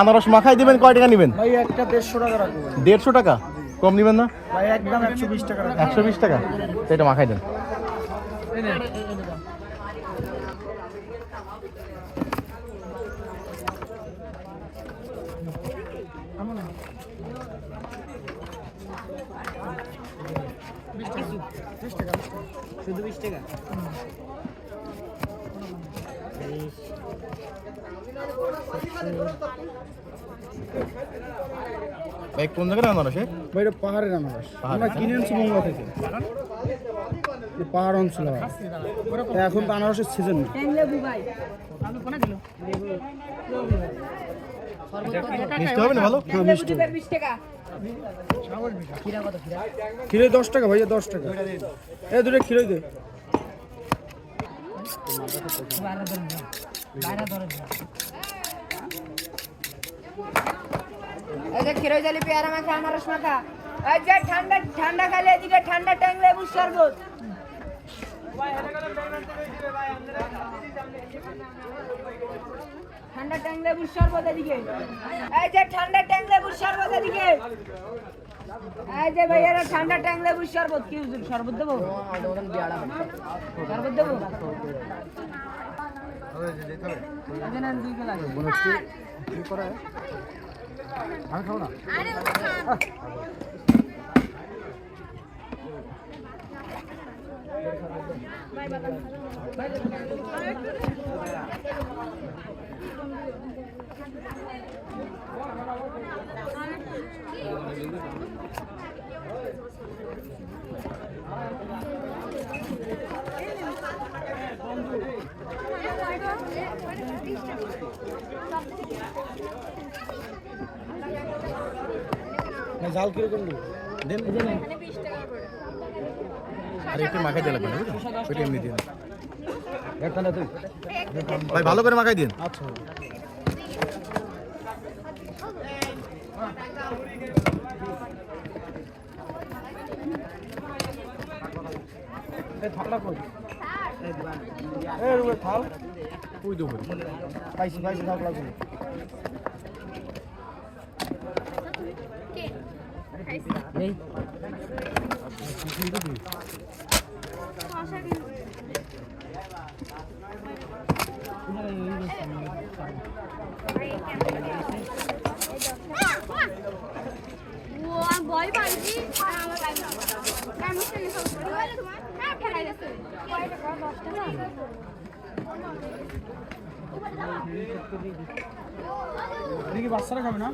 আনারস মাখাই দিবেন কয় টাকা নেবেন? ভাই একটা দেড়শো টাকা রাখব ভাই। দেড়শো টাকা? কম নেবেন না? ভাই একদম একশো বিশ টাকা একশো বিশ টাকা? এটা মাখাই দেন। শুধু বিশ টাকা? ভাই কোন জায়গায় আনারস? ভাই এটা পাহাড়ের আনারস আমরা কিনে আনছি মঙ্গলা থেকে। পাহাড় অঞ্চল এখন তো আনারসের সিজন হ্যাঁ মিষ্টি দশ টাকা ভাইয়া দশ টাকা। এ দুটো খিরে দে। ক্ষীরই জালি পেয়ারা মাখা, আনারস মাখা। যে ঠান্ডা ঠান্ডা খালে এদিকে ঠান্ডা ট্যাং লেবু শরবত। ঠান্ডা ট্যাং লেবুর শরবত এদিকে। এই যে ঠান্ডা ট্যাং লেবুর শরবত এদিকে। এই যে ভাইয়ারা ঠান্ডা ট্যাং লেবুর শরবত। কি হুজুর শরবত দেবো? শরবত দেবো? যে নেন দুই গ্লাস। জাল কীরকম দেন আর একটু মাখাই দিয়ে লাগবে না ওইটা এমনি দিন ভাই ভালো করে মাখাই দিন। আচ্ছা। থাকলা কই? থাল। ওই দেবো। পাইছি পাইছি থাকলা কই ভয় পাইছি আর আমার লাগে কেমন ছেলে সব কি হলো তোমার হ্যাঁ ফেলাই গেছে কয় টাকা দশ টাকা এটা কি বাচ্চারা খাবে না?